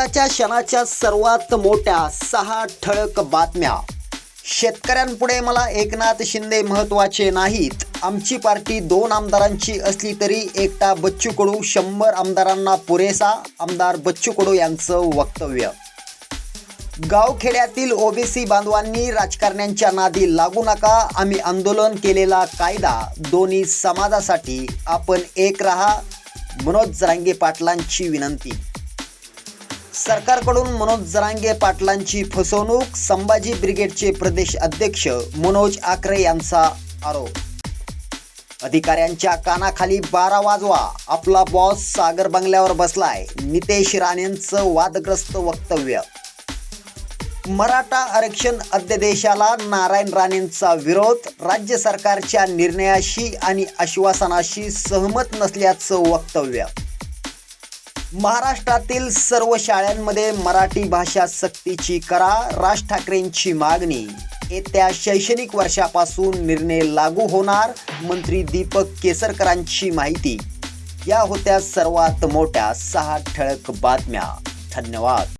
आताच्या क्षणाच्या सर्वात मोठ्या सहा ठळक बातम्या. शेतकऱ्यांपुढे मला एकनाथ शिंदे महत्त्वाचे नाहीत. आमची पार्टी दोन आमदारांची असली तरी एकटा बच्चू कडू शंभर आमदारांना पुरेसा आमदार बच्चू कडू यांचं वक्तव्य. गावखेड्यातील ओबीसी बांधवांनी राजकारण्यांच्या नादी लागू नका आम्ही आंदोलन केलेला कायदा दोन्ही समाजासाठी आपण एक रहा मनोज जरांगे पाटलांची विनंती. सरकारकडून मनोज जरांगे पाटलांची फसवणूक संभाजी ब्रिगेडचे प्रदेश अध्यक्ष मनोज आकरे यांचा आरोप. अधिकाऱ्यांच्या कानाखाली बारा वाजवा आपला बॉस सागर बंगल्यावर बसलाय नितेश राणेंचं वादग्रस्त वक्तव्य. मराठा आरक्षण अध्यादेशाला नारायण राणेंचा विरोध राज्य सरकारच्या निर्णयाशी आणि आश्वासनाशी सहमत नसल्याचं वक्तव्य. महाराष्ट्रातील सर्व शाळांमध्ये मराठी भाषा सक्तीची करा राज ठाकरेंची मागणी. येत्या शैक्षणिक वर्षापासून निर्णय लागू होणार मंत्री दीपक केसरकरांची माहिती. या होत्या सर्वात मोठ्या सहा ठळक बातम्या. धन्यवाद.